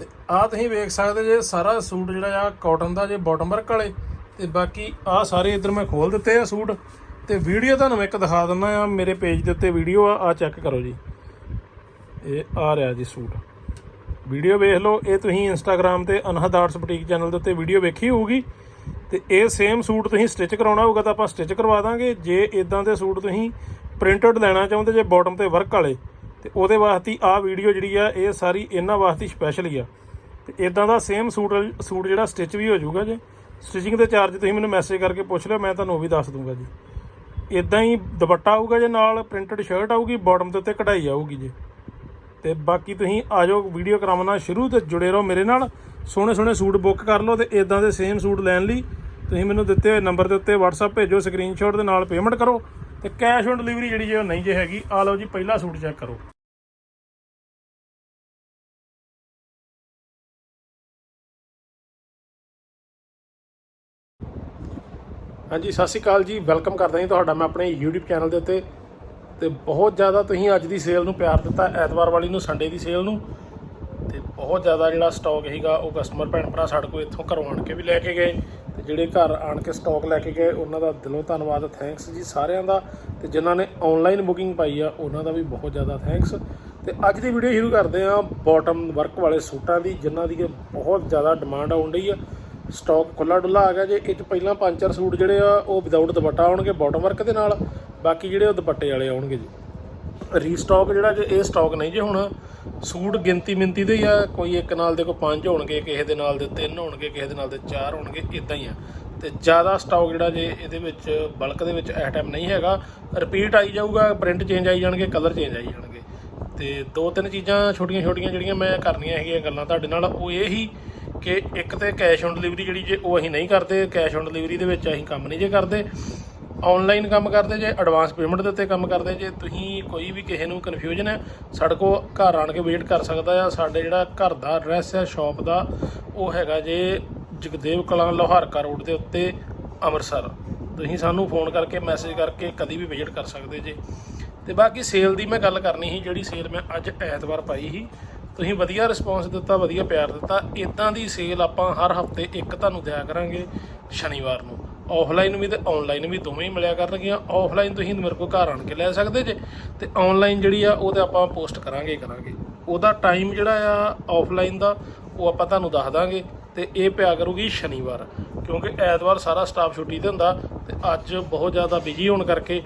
ਤੇ ਆ ਤੁਸੀਂ ਵੇਖ ਸਕਦੇ ਜੇ ਸਾਰਾ ਸੂਟ ਜਿਹੜਾ ਆ ਕਾਟਨ ਦਾ ਜੇ ਬਾਟਮ ਵਰਕ ਵਾਲੇ, ਤੇ ਬਾਕੀ ਆ ਸਾਰੇ ਇਧਰ ਮੈਂ ਖੋਲ ਦਿੱਤੇ ਆ ਸੂਟ। ਤੇ ਵੀਡੀਓ ਤੁਹਾਨੂੰ ਇੱਕ ਦਿਖਾ ਦਿੰਦਾ ਆ, ਮੇਰੇ ਪੇਜ ਦੇ ਉੱਤੇ ਵੀਡੀਓ ਆ ਆ ਚੈੱਕ ਕਰੋ ਜੀ। ਇਹ ਆ ਰਿਹਾ ਜੀ ਸੂਟ। ਵੀਡੀਓ ਵੇਖ ਲਓ, ਇਹ ਤੁਸੀਂ ਇੰਸਟਾਗ੍ਰam ਤੇ ਅਨਹਦ ਆਰਟਸ ਬੁਟੀਕ ਚੈਨਲ ਦੇ ਉੱਤੇ ਵੀਡੀਓ ਵੇਖੀ ਹੋਊਗੀ। ਤੇ ਇਹ ਸੇਮ ਸੂਟ ਤੁਸੀਂ ਸਟਿਚ ਕਰਾਉਣਾ ਹੋਊਗਾ ਤਾਂ ਆਪਾਂ ਸਟਿਚ ਕਰਵਾ ਦਾਂਗੇ। ਜੇ ਇਦਾਂ ਦੇ ਸੂਟ ਤੁਸੀਂ ਪ੍ਰਿੰਟਡ ਲੈਣਾ ਚਾਹੁੰਦੇ, ਜੇ ਬਾਟਮ ਤੇ ਵਰਕ ਵਾਲੇ ਤੇ ਉਹਦੇ ਵਾਸਤੇ ਆਹ ਵੀਡੀਓ ਜਿਹੜੀ ਆ, ਇਹ ਸਾਰੀ ਇਹਨਾਂ ਵਾਸਤੇ ਸਪੈਸ਼ਲ ਹੀ ਆ। ਤੇ ਇਦਾਂ ਦਾ ਸੇਮ ਸੂਟ ਸੂਟ ਜਿਹੜਾ ਸਟਿਚ ਵੀ ਹੋ ਜਾਊਗਾ ਜੇ। ਸਟਿਚਿੰਗ ਦੇ ਚਾਰਜ ਤੁਸੀਂ ਮੈਨੂੰ ਮੈਸੇਜ ਕਰਕੇ ਪੁੱਛ ਲਿਓ, ਮੈਂ ਤੁਹਾਨੂੰ ਉਹ ਵੀ ਦੱਸ ਦੂੰਗਾ ਜੀ। ਇਦਾਂ ਹੀ ਦੁਪੱਟਾ ਆਊਗਾ ਜੇ ਨਾਲ ਪ੍ਰਿੰਟਡ ਸ਼ਰਟ ਆਊਗੀ ਬਾਟਮ ਦੇ ਉੱਤੇ ਕਢਾਈ ਆਊਗੀ ਜੀ। ਤੇ ਬਾਕੀ ਤੁਸੀਂ ਆ ਜਾਓ ਵੀਡੀਓ ਕਰਾਉਣਾ ਸ਼ੁਰੂ ਤੇ ਜੁੜੇ ਰਹੋ ਮੇਰੇ ਨਾਲ। ਸੋਹਣੇ ਸੋਹਣੇ ਸੂਟ ਬੁੱਕ ਕਰ ਲਓ ਤੇ ਇਦਾਂ ਦੇ ਸੇਮ ਸੂਟ ਲੈਣ ਲਈ ਤੁਸੀਂ ਮੈਨੂੰ ਦਿੱਤੇ ਹੋਏ ਨੰਬਰ ਦੇ ਉੱਤੇ WhatsApp ਭੇਜੋ ਸਕਰੀਨਸ਼ਾਟ ਦੇ ਨਾਲ ਪੇਮੈਂਟ ਕਰੋ। ਤੇ ਕੈਸ਼ ਔਨ ਡਿਲੀਵਰੀ ਜਿਹੜੀ ਜੇ ਉਹ ਨਹੀਂ ਜੇ ਹੈਗੀ ਆ ਲਓ ਜੀ, ਪਹਿਲਾ ਸੂਟ ਚੈੱਕ ਕਰੋ। ਹਾਂਜੀ, ਸਤਿ ਸ਼੍ਰੀ ਅਕਾਲ ਜੀ। ਵੈਲਕਮ ਕਰਦਾ ਜੀ ਤੁਹਾਡਾ ਮੈਂ ਆਪਣੇ YouTube ਚੈਨਲ ਦੇ ਉੱਤੇ। ਤੇ ਬਹੁਤ ਜ਼ਿਆਦਾ ਤੁਸੀਂ ਅੱਜ ਦੀ ਸੇਲ ਨੂੰ ਪਿਆਰ ਦਿੱਤਾ, ਐਤਵਾਰ ਵਾਲੀ ਨੂੰ ਸੰਡੇ ਦੀ ਸੇਲ ਨੂੰ। ਤੇ ਬਹੁਤ ਜ਼ਿਆਦਾ ਜਿਹੜਾ ਸਟਾਕ ਹੈਗਾ ਉਹ ਕਸਟਮਰ ਭੈਣ ਭਰਾ ਸਾਡੇ ਕੋਲ ਇੱਥੋਂ ਘਰੋਂ ਆਣ ਕੇ ਵੀ ਲੈ ਕੇ ਗਏ। ਤੇ ਜਿਹੜੇ ਘਰ ਆਣ ਕੇ ਸਟਾਕ ਲੈ ਕੇ ਗਏ, ਉਹਨਾਂ ਦਾ ਦਿਲੋਂ ਧੰਨਵਾਦ ਥੈਂਕਸ ਜੀ ਸਾਰਿਆਂ ਦਾ। ਤੇ ਜਿਨ੍ਹਾਂ ਨੇ ਆਨਲਾਈਨ ਬੁਕਿੰਗ ਪਾਈ ਆ, ਉਹਨਾਂ ਦਾ ਵੀ ਬਹੁਤ ਜ਼ਿਆਦਾ ਥੈਂਕਸ ਤੇ ਅੱਜ ਦੀ ਵੀਡੀਓ ਸ਼ੁਰੂ ਕਰਦੇ ਆ ਬਾਟਮ ਵਰਕ ਵਾਲੇ ਸੂਟਾਂ ਦੀ, ਜਿਨ੍ਹਾਂ ਦੀ ਬਹੁਤ ਜ਼ਿਆਦਾ ਡਿਮਾਂਡ ਆਉਣ ਡਈ ਆ। ਸਟਾਕ ਖੁੱਲਾ ਡੁੱਲਾ ਆ ਗਿਆ ਜੇ, ਇਹ ਚ ਪਹਿਲਾਂ ਪੰਜ ਚਾਰ ਸੂਟ ਜਿਹੜੇ ਆ, ਉਹ ਵਿਦਆਊਟ ਦੁਪੱਟਾ ਆਉਣਗੇ ਬਾਟਮ ਵਰਕ ਦੇ ਨਾਲ, ਬਾਕੀ ਜਿਹੜੇ ਉਹ ਦੁਪੱਟੇ ਵਾਲੇ ਆਉਣਗੇ ਜੀ। ਰੀਸਟਾਕ ਜਿਹੜਾ ਜੇ, ਇਹ ਸਟਾਕ ਨਹੀਂ ਜੇ ਹੁਣ, ਸੂਟ ਗਿਣਤੀ ਮਿੰਤੀ ਦੇ ਹੀ ਆ, ਕੋਈ ਇੱਕ ਨਾਲ ਦੇ ਕੋਈ ਪੰਜ ਹੋਣਗੇ, ਕਿਸੇ ਦੇ ਨਾਲ ਦੇ ਤਿੰਨ ਹੋਣਗੇ, ਕਿਸੇ ਦੇ ਨਾਲ ਦੇ ਚਾਰ ਹੋਣਗੇ ਇਦਾਂ ਹੀ ਆ। ਤੇ ਜ਼ਿਆਦਾ ਸਟਾਕ ਜਿਹੜਾ ਜੇ, ਇਹਦੇ ਵਿੱਚ ਬਲਕ ਦੇ ਵਿੱਚ ਇਸ ਟਾਈਮ ਨਹੀਂ ਹੈਗਾ ਰਿਪੀਟ ਆਈ ਜਾਊਗਾ ਪ੍ਰਿੰਟ ਚੇਂਜ ਆਈ ਜਾਣਗੇ ਕਲਰ ਚੇਂਜ ਆਈ ਜਾਣਗੇ। ਤੇ ਦੋ ਤਿੰਨ ਚੀਜ਼ਾਂ ਛੋਟੀਆਂ ਛੋਟੀਆਂ ਜਿਹੜੀਆਂ ਮੈਂ ਕਰਨੀਆਂ ਹੈਗੀਆਂ ਗੱਲਾਂ ਤੁਹਾਡੇ ਨਾਲ, ਉਹ ਇਹ ਹੀ ਕਿ ਇੱਕ ਤੇ ਕੈਸ਼ ਔਨ ਡਿਲੀਵਰੀ ਜਿਹੜੀ ਜੇ ਉਹ ਅਸੀਂ ਨਹੀਂ ਕਰਦੇ ਕੈਸ਼ ਔਨ ਡਿਲੀਵਰੀ ਦੇ ਵਿੱਚ ਅਸੀਂ ਕੰਮ ਨਹੀਂ ਜੇ ਕਰਦੇ। ਆਨਲਾਈਨ ਕੰਮ ਕਰਦੇ ਜੇ ਐਡਵਾਂਸ ਪੇਮੈਂਟ ਦੇ ਉੱਤੇ ਕੰਮ ਕਰਦੇ ਜੇ, ਤੁਸੀਂ ਕੋਈ ਵੀ ਕਿਸੇ ਨੂੰ ਕਨਫਿਊਜ਼ਨ ਹੈ, ਸਾਡੇ ਕੋਲ ਘਰ ਆਣ ਕੇ ਵੇਟ ਕਰ ਸਕਦਾ ਆ। ਸਾਡੇ ਜਿਹੜਾ ਘਰ ਦਾ ਐਡਰੈਸ ਹੈ ਸ਼ਾਪ ਦਾ, ਉਹ ਹੈਗਾ ਜੇ ਜਗਦੇਵ ਕਲਾਂ ਲੋਹਾਰਕਾ ਰੋਡ ਦੇ ਉੱਤੇ ਅੰਮ੍ਰਿਤਸਰ। ਤੁਸੀਂ ਸਾਨੂੰ ਫੋਨ ਕਰਕੇ ਮੈਸੇਜ ਕਰਕੇ ਕਦੀ ਵੀ ਵਿਜ਼ਿਟ ਕਰ ਸਕਦੇ ਜੇ। ਤੇ ਬਾਕੀ ਸੇਲ ਦੀ ਮੈਂ ਗੱਲ ਕਰਨੀ ਸੀ, ਜਿਹੜੀ ਸੇਲ ਮੈਂ ਅੱਜ ਐਤਵਾਰ ਪਾਈ ਸੀ ਤੁਸੀਂ ਵਧੀਆ ਰਿਸਪੌਂਸ ਦਿੱਤਾ, ਵਧੀਆ ਪਿਆਰ ਦਿੱਤਾ ਇਦਾਂ ਦੀ ਸੇਲ ਆਪਾਂ ਹਰ ਹਫ਼ਤੇ ਇੱਕ ਤੁਹਾਨੂੰ ਦਿਆ ਕਰਾਂਗੇ ਸ਼ਨੀਵਾਰ ਨੂੰ। ਆਫਲਾਈਨ ਵੀ ਤੇ ਆਨਲਾਈਨ ਵੀ ਦੋਵੇਂ ਹੀ ਮਿਲਿਆ ਕਰਨਗੀਆਂ। ਆਫਲਾਈਨ ਤੁਸੀਂ ਮੇਰੇ ਕੋਲ ਘਰ ਆਣ ਕੇ ਲੈ ਸਕਦੇ ਜੇ, ਤੇ ਆਨਲਾਈਨ ਜਿਹੜੀ ਆ, ਉਹ ਤੇ ਆਪਾਂ ਪੋਸਟ ਕਰਾਂਗੇ ਹੀ ਕਰਾਂਗੇ। ਉਹਦਾ ਟਾਈਮ ਜਿਹੜਾ ਆ ਆਫਲਾਈਨ ਦਾ, ਉਹ ਆਪਾਂ ਤੁਹਾਨੂੰ ਦੱਸ ਦਾਂਗੇ, ਤੇ ਇਹ ਪਿਆ ਕਰੂਗੀ ਸ਼ਨੀਵਾਰ। ਕਿਉਂਕਿ ਐਤਵਾਰ ਸਾਰਾ ਸਟਾਫ ਛੁੱਟੀ ਤੇ ਹੁੰਦਾ, ਤੇ ਅੱਜ ਬਹੁਤ ਜ਼ਿਆਦਾ ਬਿਜ਼ੀ ਹੋਣ ਕਰਕੇ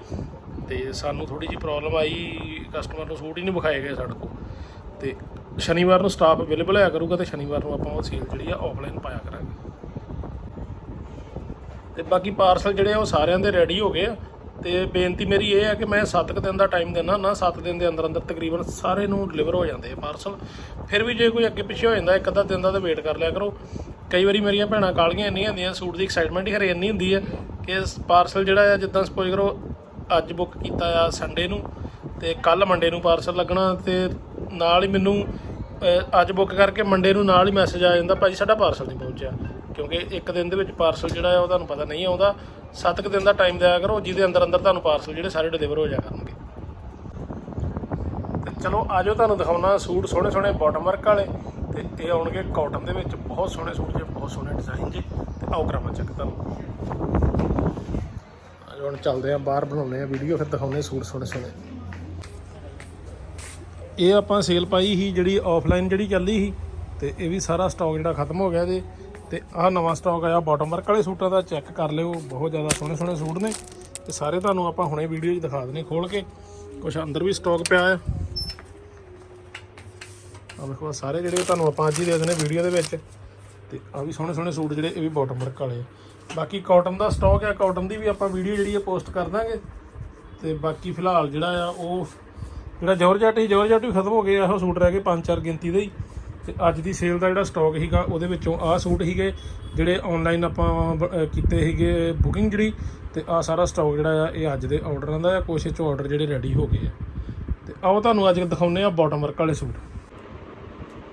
ਤੇ ਸਾਨੂੰ ਥੋੜੀ ਜਿਹੀ ਪ੍ਰੋਬਲਮ ਆਈ ਕਸਟਮਰ ਨੂੰ ਸੂਟ ਹੀ ਨਹੀਂ ਵਿਖਾਏ ਗਏ ਸਾਡੇ ਕੋਲ। ਤੇ ਸ਼ਨੀਵਾਰ ਨੂੰ ਸਟਾਫ ਅਵੇਲੇਬਲ ਹੋਇਆ ਕਰੂਗਾ ਤੇ ਸ਼ਨੀਵਾਰ ਨੂੰ ਆਪਾਂ ਉਹ ਸੇਲ ਜਿਹੜੀ ਆ ਆਫਲਾਈਨ ਪਾਇਆ ਕਰਾਂਗੇ। ਤੇ ਬਾਕੀ ਪਾਰਸਲ ਜਿਹੜੇ ਆ ਉਹ ਸਾਰਿਆਂ ਦੇ ਰੈਡੀ ਹੋ ਗਏ ਆ। ਤੇ ਬੇਨਤੀ ਮੇਰੀ ਇਹ ਹੈ ਕਿ ਮੈਂ 7 ਕੁ ਦਿਨ ਦਾ ਟਾਈਮ ਦਿੰਦਾ ਨਾ 7 ਦਿਨ ਦੇ ਅੰਦਰ ਅੰਦਰ ਤਕਰੀਬਨ ਸਾਰੇ ਨੂੰ ਡਿਲੀਵਰ ਹੋ ਜਾਂਦੇ ਆ ਪਾਰਸਲ ਫਿਰ ਵੀ ਜੇ ਕੋਈ ਅੱਗੇ ਪਿੱਛੇ ਹੋ ਜਾਂਦਾ, ਇੱਕ ਅੱਧਾ ਦਿਨ ਦਾ ਤਾਂ ਵੇਟ ਕਰ ਲਿਆ ਕਰੋ। ਕਈ ਵਾਰੀ ਮੇਰੀਆਂ ਭੈਣਾਂ ਕਾਲੀਆਂ ਇੰਨੀਆਂ ਹੁੰਦੀਆਂ ਸੂਟ ਦੀ ਐਕਸਾਈਟਮੈਂਟ ਹੀ ਹਰੇ ਇੰਨੀ ਹੁੰਦੀ ਹੈ ਕਿ ਪਾਰਸਲ ਜਿਹੜਾ ਆ, ਜਿੱਦਾਂ ਸਪੋਜ਼ ਕਰੋ ਅੱਜ ਬੁੱਕ ਕੀਤਾ ਆ ਸੰਡੇ ਨੂੰ, ਤੇ ਕੱਲ ਮੰਡੇ ਨੂੰ ਪਾਰਸਲ ਲੱਗਣਾ ਤੇ ਨਾਲ ਹੀ ਮੈਨੂੰ ਅੱਜ ਬੁੱਕ ਕਰਕੇ ਮੰਡੇ ਨੂੰ ਨਾਲ ਹੀ ਮੈਸੇਜ ਆ ਜਾਂਦਾ, ਭਾਜੀ ਸਾਡਾ ਪਾਰਸਲ ਨਹੀਂ ਪਹੁੰਚਿਆ। ਕਿਉਂਕਿ ਇੱਕ ਦਿਨ ਦੇ ਵਿੱਚ ਪਾਰਸਲ ਜਿਹੜਾ ਆ, ਉਹ ਤੁਹਾਨੂੰ ਪਤਾ ਨਹੀਂ ਆਉਂਦਾ। 7 ਕੁ ਦਿਨ ਦਾ ਟਾਈਮ ਦਿਆ ਕਰੋ, ਜਿਹਦੇ ਅੰਦਰ ਅੰਦਰ ਤੁਹਾਨੂੰ ਪਾਰਸਲ ਜਿਹੜੇ ਸਾਰੇ ਡਿਲੀਵਰ ਹੋ ਜਾ ਕਰਨਗੇ। ਤੇ ਚਲੋ, ਆਜੋ ਤੁਹਾਨੂੰ ਦਿਖਾਉਣਾ ਸੂਟ ਸੋਹਣੇ ਸੋਹਣੇ ਬਾਟਮ ਵਰਕ ਵਾਲੇ। ਤੇ ਇਹ ਆਉਣਗੇ ਕਾਟਨ ਦੇ ਵਿੱਚ, ਬਹੁਤ ਸੋਹਣੇ ਸੂਟ ਜੇ, ਬਹੁਤ ਸੋਹਣੇ ਡਿਜ਼ਾਈਨ ਜੇ। ਤੇ ਆਓ ਕਰਾਵਾਂ ਚੱਕ ਤੁਹਾਨੂੰ। ਆਜੋ ਹੁਣ ਚੱਲਦੇ ਆ ਬਾਹਰ ਬਣਾਉਂਦੇ ਆ ਵੀਡੀਓ ਫਿਰ ਦਿਖਾਉਂਦੇ ਆ ਸੂਟ ਸੋਹਣੇ ਸੋਹਣੇ। ਇਹ ਆਪਾਂ ਸੇਲ ਪਾਈ ਸੀ, ਜਿਹੜੀ ਆਫਲਾਈਨ ਜਿਹੜੀ ਚੱਲੀ ਸੀ, ਤੇ ਇਹ ਵੀ ਸਾਰਾ ਸਟਾਕ ਜਿਹੜਾ ਖਤਮ ਹੋ ਗਿਆ ਜੇ ਤੇ ਆਹ ਨਵਾਂ ਸਟਾਕ ਆਇਆ ਬਾਟਮ ਵਰਕ ਵਾਲੇ ਸੂਟਾਂ ਦਾ ਚੈੱਕ ਕਰ ਲਿਓ, ਬਹੁਤ ਜ਼ਿਆਦਾ ਸੋਹਣੇ ਸੋਹਣੇ ਸੂਟ ਨੇ। ਤੇ ਸਾਰੇ ਤੁਹਾਨੂੰ ਆਪਾਂ ਹੁਣੇ ਵੀਡੀਓ 'ਚ ਦਿਖਾ ਦਨੇ ਖੋਲ ਕੇ। ਕੁਝ ਅੰਦਰ ਵੀ ਸਟਾਕ ਪਿਆ ਆ। ਆ ਵੇਖੋ ਸਾਰੇ ਜਿਹੜੇ ਤੁਹਾਨੂੰ ਆਪਾਂ ਅੱਜ ਹੀ ਦੇ ਦਨੇ ਵੀਡੀਓ ਦੇ ਵਿੱਚ। ਤੇ ਆ ਵੀ ਸੋਹਣੇ ਸੋਹਣੇ ਸੂਟ ਜਿਹੜੇ, ਇਹ ਵੀ ਬਾਟਮ ਵਰਕ ਵਾਲੇ ਆ। ਬਾਕੀ ਕਾਟਨ ਦਾ ਸਟਾਕ ਆ ਕਾਟਨ ਦੀ ਵੀ ਆਪਾਂ ਵੀਡੀਓ ਜਿਹੜੀ ਆ ਪੋਸਟ ਕਰ ਦਾਂਗੇ। ਤੇ ਬਾਕੀ ਫਿਲਹਾਲ ਜਿਹੜਾ ਆ, ਉਹ ਜਿਹੜਾ ਜੋਰਜੱਟ ਸੀ ਜੋਰਜੱਟ ਵੀ ਖਤਮ ਹੋ ਗਏ ਆ ਉਹ ਸੂਟ ਰਹਿ ਗਏ ਪੰਜ ਚਾਰ ਗਿਣਤੀ ਦੇ ਹੀ। ਤੇ ਅੱਜ ਦੀ ਸੇਲ ਦਾ ਜਿਹੜਾ ਸਟਾਕ ਸੀਗਾ, ਉਹਦੇ ਵਿੱਚੋਂ ਆਹ ਸੂਟ ਸੀਗੇ, ਜਿਹੜੇ ਆਨਲਾਈਨ ਆਪਾਂ ਕੀਤੇ ਸੀਗੇ ਬੁਕਿੰਗ ਜਿਹੜੀ, ਤੇ ਆਹ ਸਾਰਾ ਸਟਾਕ ਜਿਹੜਾ ਆ, ਇਹ ਅੱਜ ਦੇ ਆਰਡਰਾਂ ਦਾ ਆ, ਕੁਛ ਚੋਂ ਆਰਡਰ ਜਿਹੜੇ ਰੈਡੀ ਹੋ ਗਏ ਆ। ਤੇ ਆਓ ਤੁਹਾਨੂੰ ਅੱਜ ਦਿਖਾਉਂਦੇ ਆ ਬਾਟਮ ਵਰਕ ਵਾਲੇ ਸੂਟ।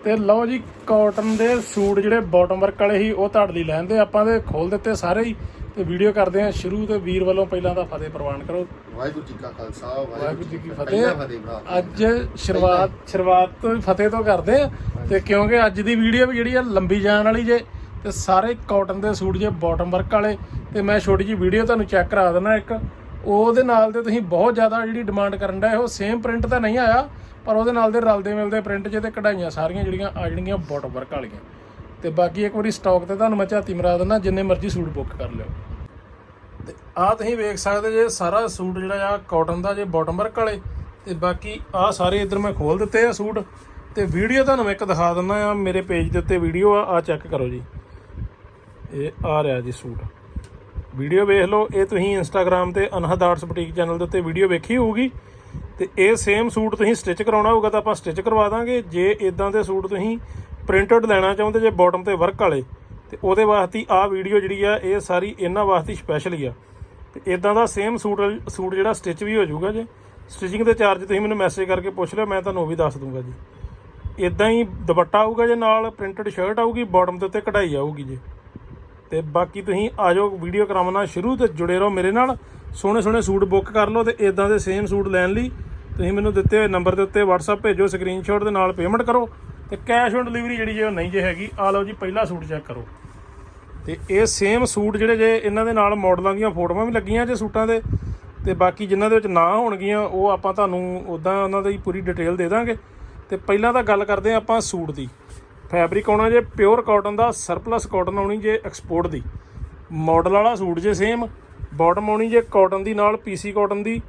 ਤੇ ਲਓ ਜੀ ਕਾਟਨ ਦੇ ਸੂਟ ਜਿਹੜੇ ਬਾਟਮ ਵਰਕ ਵਾਲੇ ਸੀ, ਉਹ ਤੁਹਾਡੇ ਲਈ ਲੈਂਦੇ, ਆਪਾਂ ਦੇ ਖੋਲ ਦਿੱਤੇ ਸਾਰੇ ਹੀ। ਤੇ ਵੀਡੀਓ ਕਰਦੇ ਆ ਸ਼ੁਰੂ ਤੇ ਵੀਰ ਵੱਲੋਂ ਪਹਿਲਾਂ ਤਾਂ ਫਤਿਹ ਪ੍ਰਵਾਨ ਕਰੋ। ਵਾਹਿਗੁਰੂ ਜੀ ਕਾ ਖਾਲਸਾ ਵਾਹਿਗੁਰੂ ਜੀ ਕੀ ਫਤਿਹ। ਅੱਜ ਸ਼ੁਰੂਆਤ ਸ਼ੁਰੂਆਤ ਤੋਂ ਹੀ ਫਤਿਹ ਤੋਂ ਕਰਦੇ ਆ ਤੇ ਕਿਉਂਕਿ ਅੱਜ ਦੀ ਵੀਡੀਓ ਵੀ ਜਿਹੜੀ ਆ ਲੰਬੀ ਜਾਣ ਵਾਲੀ ਜੇ ਤੇ ਸਾਰੇ ਕਾਟਨ ਦੇ ਸੂਟ ਜੇ ਬਾਟਮ ਵਰਕ ਵਾਲੇ ਤੇ ਮੈਂ ਛੋਟੀ ਜੀ ਵੀਡੀਓ ਤੁਹਾਨੂੰ ਚੈੱਕ ਕਰਾ ਦਿੰਦਾ ਇੱਕ। ਉਹਦੇ ਨਾਲ ਤੇ ਤੁਸੀਂ ਬਹੁਤ ਜ਼ਿਆਦਾ ਜਿਹੜੀ ਡਿਮਾਂਡ ਕਰਨ ਦਾ ਉਹ ਸੇਮ ਪ੍ਰਿੰਟ ਤਾਂ ਨਹੀਂ ਆਇਆ ਪਰ ਉਹਦੇ ਨਾਲ ਦੇ ਰਲਦੇ ਮਿਲਦੇ ਪ੍ਰਿੰਟ ਜੇ ਤੇ ਕਢਾਈਆਂ ਸਾਰੀਆਂ ਜਿਹੜੀਆਂ ਆ ਜਾਣਗੀਆਂ ਬਾਟਮ ਵਰਕ ਵਾਲੀਆਂ। ਤੇ ਬਾਕੀ ਇੱਕ ਵਾਰੀ ਸਟਾਕ ਤੇ ਤੁਹਾਨੂੰ ਮੈਂ ਝਾਤੀ ਮਰਾ ਦਿੰਦਾ, ਜਿੰਨੇ ਮਰਜ਼ੀ ਸੂਟ ਬੁੱਕ ਕਰ ਲਿਓ। ਤੇ ਆਹ ਤੁਸੀਂ ਵੇਖ ਸਕਦੇ ਜੇ ਸਾਰਾ ਸੂਟ ਜਿਹੜਾ ਆ ਕਾਟਨ ਦਾ ਜੇ ਬਾਟਮ ਵਰਕ ਵਾਲੇ, ਤੇ ਬਾਕੀ ਆਹ ਸਾਰੇ ਇਧਰ ਮੈਂ ਖੋਲ ਦਿੱਤੇ ਆ ਸੂਟ। ਤੇ ਵੀਡੀਓ ਤੁਹਾਨੂੰ ਮੈਂ ਇੱਕ ਦਿਖਾ ਦਿੰਦਾ ਆ, ਮੇਰੇ ਪੇਜ ਦੇ ਉੱਤੇ ਵੀਡੀਓ ਆ ਆ ਚੈੱਕ ਕਰੋ ਜੀ। ਇਹ ਆ ਰਿਹਾ ਜੀ ਸੂਟ। ਵੀਡੀਓ ਵੇਖ ਲਓ, ਇਹ ਤੁਸੀਂ ਇੰਸਟਾਗ੍ਰam ਤੇ ਅਨਹਦ ਆਰਟਸ ਬੁਟੀਕ ਚੈਨਲ ਦੇ ਉੱਤੇ ਵੀਡੀਓ ਵੇਖੀ ਹੋਊਗੀ। ਤੇ ਇਹ ਸੇਮ ਸੂਟ ਤੁਸੀਂ ਸਟਿਚ ਕਰਾਉਣਾ ਹੋਊਗਾ ਤਾਂ ਆਪਾਂ ਸਟਿਚ ਕਰਵਾ ਦਾਂਗੇ। ਜੇ ਇਦਾਂ ਦੇ ਸੂਟ ਤੁਸੀਂ ਪ੍ਰਿੰਟਡ ਲੈਣਾ ਚਾਹੁੰਦੇ ਜੇ ਬਾਟਮ ਤੇ ਵਰਕ ਵਾਲੇ, ਤੇ ਉਹਦੇ ਵਾਸਤੇ ਆਹ ਵੀਡੀਓ ਜਿਹੜੀ ਆ, ਇਹ ਸਾਰੀ ਇਹਨਾਂ ਵਾਸਤੇ ਸਪੈਸ਼ਲ ਹੀ ਆ। ਤੇ ਇਦਾਂ ਦਾ ਸੇਮ ਸੂਟ ਸੂਟ ਜਿਹੜਾ ਸਟਿਚ ਵੀ ਹੋ ਜਾਊਗਾ ਜੇ। ਸਟਿਚਿੰਗ ਦੇ ਚਾਰਜ ਤੁਸੀਂ ਮੈਨੂੰ ਮੈਸੇਜ ਕਰਕੇ ਪੁੱਛ ਲਿਓ, ਮੈਂ ਤੁਹਾਨੂੰ ਉਹ ਵੀ ਦੱਸ ਦੂੰਗਾ ਜੀ। ਇਦਾਂ ਹੀ ਦੁਪੱਟਾ ਆਊਗਾ ਜੇ ਨਾਲ ਪ੍ਰਿੰਟਡ ਸ਼ਰਟ ਆਊਗੀ ਬਾਟਮ ਦੇ ਉੱਤੇ ਕਢਾਈ ਆਊਗੀ ਜੀ। ਤੇ ਬਾਕੀ ਤੁਸੀਂ ਆ ਜਾਓ ਵੀਡੀਓ ਕਰਾਉਣਾ ਸ਼ੁਰੂ ਤੇ ਜੁੜੇ ਰਹੋ ਮੇਰੇ ਨਾਲ। ਸੋਹਣੇ ਸੋਹਣੇ ਸੂਟ ਬੁੱਕ ਕਰ ਲਓ ਤੇ ਇਦਾਂ ਦੇ ਸੇਮ ਸੂਟ ਲੈਣ ਲਈ ਤੁਸੀਂ ਮੈਨੂੰ ਦਿੱਤੇ ਹੋਏ ਨੰਬਰ ਦੇ ਉੱਤੇ WhatsApp ਭੇਜੋ ਸਕਰੀਨਸ਼ਾਟ ਦੇ ਨਾਲ ਪੇਮੈਂਟ ਕਰੋ। ਤੇ ਕੈਸ਼ ਔਨ ਡਿਲੀਵਰੀ ਜਿਹੜੀ ਜੇ ਉਹ ਨਹੀਂ ਜੇ ਹੈਗੀ ਆ ਲਓ ਜੀ, ਪਹਿਲਾ ਸੂਟ ਚੈੱਕ ਕਰੋ। ਤੇ ਇਹ ਸੇਮ ਸੂਟ ਜਿਹੜੇ ਜੇ ਇਹਨਾਂ ਦੇ ਨਾਲ ਮਾਡਲਾਂ ਦੀਆਂ ਫੋਟੋਆਂ ਵੀ ਲੱਗੀਆਂ ਜੇ ਸੂਟਾਂ ਦੇ, ਤੇ ਬਾਕੀ ਜਿਨ੍ਹਾਂ ਦੇ ਵਿੱਚ ਨਾ ਹੋਣਗੀਆਂ, ਉਹ ਆਪਾਂ ਤੁਹਾਨੂੰ ਉਦਾਂ ਉਹਨਾਂ ਦੀ ਪੂਰੀ ਡਿਟੇਲ ਦੇ ਦਾਂਗੇ। ਤੇ ਪਹਿਲਾਂ ਤਾਂ ਗੱਲ ਕਰਦੇ ਹਾਂ ਆਪਾਂ ਸੂਟ ਦੀ। ਫੈਬਰਿਕ ਆਉਣਾ ਜੇ ਪਿਓਰ ਕਾਟਨ ਦਾ ਸਰਪਲਸ ਕਾਟਨ ਆਉਣੀ ਜੇ ਐਕਸਪੋਰਟ ਦੀ। ਮਾਡਲ ਵਾਲਾ ਸੂਟ ਜੇ ਸੇਮ ਬਾਟਮ ਆਉਣੀ ਜੇ ਕਾਟਨ ਦੀ, ਨਾਲ ਪੀਸੀ ਕਾਟਨ ਦੀ,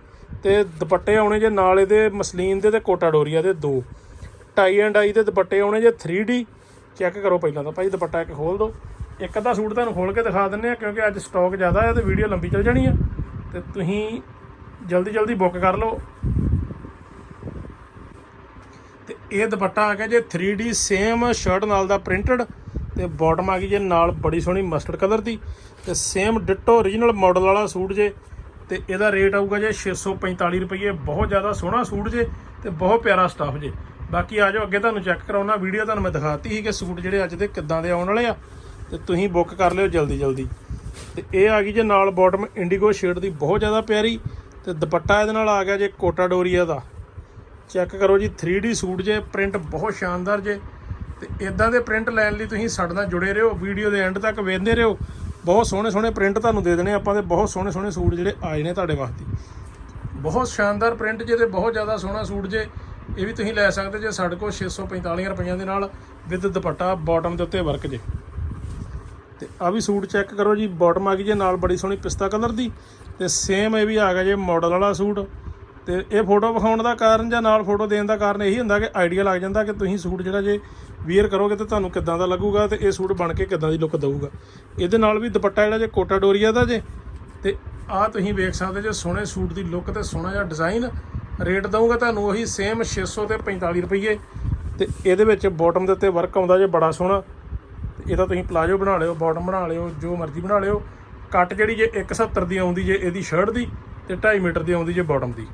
ਤੇ ਦੁਪੱਟੇ ਆਉਣੇ ਜੇ ਨਾਲ ਇਹਦੇ ਮਸਲੀਨ ਦੇ ਤੇ ਕੋਟਾ ਡੋਰੀਆ ਦੇ ਦੋ। ਟਾਈ ਐਂਡ ਆਈ ਦੇ ਦੁਪੱਟੇ ਆਉਣੇ ਜੇ 3D ਚੈੱਕ ਕਰੋ ਪਹਿਲਾਂ ਤਾਂ ਭਾਈ ਦੁਪੱਟਾ ਇੱਕ ਖੋਲ ਦਿਓ ਇੱਕ ਅੱਧਾ ਸੂਟ ਤੁਹਾਨੂੰ ਖੋਲ ਕੇ ਦਿਖਾ ਦਿੰਨੇ ਆ ਕਿਉਂਕਿ ਅੱਜ ਸਟਾਕ ਜ਼ਿਆਦਾ ਹੈ ਤੇ ਵੀਡੀਓ ਲੰਬੀ ਚੱਲ ਜਾਣੀ ਆ। ਤੇ ਤੁਸੀਂ ਜਲਦੀ ਜਲਦੀ ਬੁੱਕ ਕਰ ਲਓ। ਤੇ ਇਹ ਦੁਪੱਟਾ ਆ ਗਿਆ ਜੇ 3D ਸੇਮ ਸ਼ਰਟ ਨਾਲ ਦਾ ਪ੍ਰਿੰਟਡ ਤੇ ਬਾਟਮ ਆ ਗਈ ਜੇ ਨਾਲ ਬੜੀ ਸੋਹਣੀ ਮਸਟਰਡ ਕਲਰ ਦੀ। ਤੇ ਸੇਮ ਡਿਟੋ origignal ਮਾਡਲ ਵਾਲਾ ਸੂਟ ਜੇ, ਤੇ ਇਹਦਾ ਰੇਟ ਆਊਗਾ ਜੇ 645 ਰੁਪਏ। ਬਹੁਤ ਜ਼ਿਆਦਾ ਸੋਹਣਾ ਸੂਟ ਜੇ ਤੇ ਬਹੁਤ ਪਿਆਰਾ ਸਟਾਫ ਜੇ। ਬਾਕੀ ਆ ਜਾਓ, ਅੱਗੇ ਤੁਹਾਨੂੰ ਚੈੱਕ ਕਰਾਉਣਾ ਵੀਡੀਓ ਤੁਹਾਨੂੰ ਮੈਂ ਦਿਖਾਤੀ ਸੀ ਕਿ ਸੂਟ ਜਿਹੜੇ ਅੱਜ ਦੇ ਕਿੱਦਾਂ ਦੇ ਆਉਣ ਵਾਲੇ ਆ, ਤੇ ਤੁਸੀਂ ਬੁੱਕ ਕਰ ਲਿਓ ਜਲਦੀ ਜਲਦੀ। ਤੇ ਇਹ ਆ ਗਈ ਜੇ ਨਾਲ ਬਾਟਮ ਇੰਡੀਗੋ ਸ਼ੇਡ ਦੀ ਬਹੁਤ ਜ਼ਿਆਦਾ ਪਿਆਰੀ, ਤੇ ਦੁਪੱਟਾ ਇਹਦੇ ਨਾਲ ਆ ਗਿਆ ਜੇ ਕੋਟਾ ਡੋਰੀਆ ਦਾ। ਚੈੱਕ ਕਰੋ ਜੀ 3D ਸੂਟ ਜੇ ਪ੍ਰਿੰਟ ਬਹੁਤ ਸ਼ਾਨਦਾਰ ਜੇ। ਤੇ ਇਦਾਂ ਦੇ ਪ੍ਰਿੰਟ ਲੈਣ ਲਈ ਤੁਸੀਂ ਸਾਡੇ ਨਾਲ ਜੁੜੇ ਰਹੋ ਵੀਡੀਓ ਦੇ ਐਂਡ ਤੱਕ ਵੇਖਦੇ ਰਹੋ। ਬਹੁਤ ਸੋਹਣੇ ਸੋਹਣੇ ਪ੍ਰਿੰਟ ਤੁਹਾਨੂੰ ਦੇ ਦੇਣੇ ਆਪਾਂ ਤੇ ਬਹੁਤ ਸੋਹਣੇ ਸੋਹਣੇ ਸੂਟ ਜਿਹੜੇ ਆਏ ਨੇ ਤੁਹਾਡੇ ਵਾਸਤੇ। ਬਹੁਤ ਸ਼ਾਨਦਾਰ ਪ੍ਰਿੰਟ ਜੇ ਤੇ ਬਹੁਤ ਜ਼ਿਆਦਾ ਸੋਹਣਾ ਸੂਟ ਜੇ। ਇਹ ਵੀ ਤੁਸੀਂ ਲੈ ਸਕਦੇ ਜੇ ਸਾਡੇ ਕੋਲ 645 ਰੁਪਈਆਂ ਦੇ ਨਾਲ ਵਿਦ ਦੁਪੱਟਾ ਬਾਟਮ ਦੇ ਉੱਤੇ ਵਰਕ ਜੇ। ਤੇ ਆ ਵੀ ਸੂਟ ਚੈੱਕ ਕਰੋ ਜੀ ਬਾਟਮ ਆ ਗਈ ਜੇ, ਨਾਲ ਬੜੀ ਸੋਹਣੀ ਪਿਸਤਾ ਕਲਰ ਦੀ। ਤੇ ਸੇਮ ਇਹ ਵੀ ਆ ਗਿਆ ਜੇ ਮਾਡਲ ਵਾਲਾ ਸੂਟ। ਤੇ ਇਹ ਫੋਟੋ ਵਿਖਾਉਣ ਦਾ ਕਾਰਨ ਜਾਂ ਨਾਲ ਫੋਟੋ ਦੇਣ ਦਾ ਕਾਰਨ ਇਹੀ ਹੁੰਦਾ ਕਿ ਆਈਡੀਆ ਲੱਗ ਜਾਂਦਾ ਕਿ ਤੁਸੀਂ ਸੂਟ ਜਿਹੜਾ ਜੇ ਵੀਅਰ ਕਰੋਗੇ ਤੇ ਤੁਹਾਨੂੰ ਕਿੱਦਾਂ ਦਾ ਲੱਗੂਗਾ ਤੇ ਇਹ ਸੂਟ ਬਣ ਕੇ ਕਿੱਦਾਂ ਦੀ ਲੁੱਕ ਦਊਗਾ। ਇਹਦੇ ਨਾਲ ਵੀ ਦੁਪੱਟਾ ਜਿਹੜਾ ਜੇ ਕੋਟਾ ਡੋਰੀਆ ਦਾ ਜੇ। ਤੇ ਆਹ ਤੁਸੀਂ ਵੇਖ ਸਕਦੇ ਜੇ ਸੋਹਣੇ ਸੂਟ ਦੀ ਲੁੱਕ ਤੇ ਸੋਹਣਾ ਜਿਹਾ ਡਿਜ਼ਾਈਨ ਰੇਟ ਦਊਂਗਾ ਤੁਹਾਨੂੰ ਉਹੀ ਸੇਮ 600 ਤੇ 45 ਰੁਪਏ ਤੇ ਇਹਦੇ ਵਿੱਚ ਬਾਟਮ ਦੇ ਉੱਤੇ ਵਰਕ ਆਉਂਦਾ ਜੇ ਬੜਾ ਸੋਹਣਾ। ਤੇ ਇਹਦਾ ਤੁਸੀਂ ਪਲਾਜੋ ਬਣਾ ਲਿਓ ਬਾਟਮ ਬਣਾ ਲਿਓ, ਜੋ ਮਰਜ਼ੀ ਬਣਾ ਲਿਓ। ਕੱਟ ਜਿਹੜੀ ਜੇ 170 ਦੀ ਆਉਂਦੀ ਜੇ ਇਹਦੀ ਸ਼ਰਟ ਦੀ ਤੇ 2.5 ਮੀਟਰ ਦੀ ਆਉਂਦੀ ਜੇ ਬਾਟਮ ਦੀ।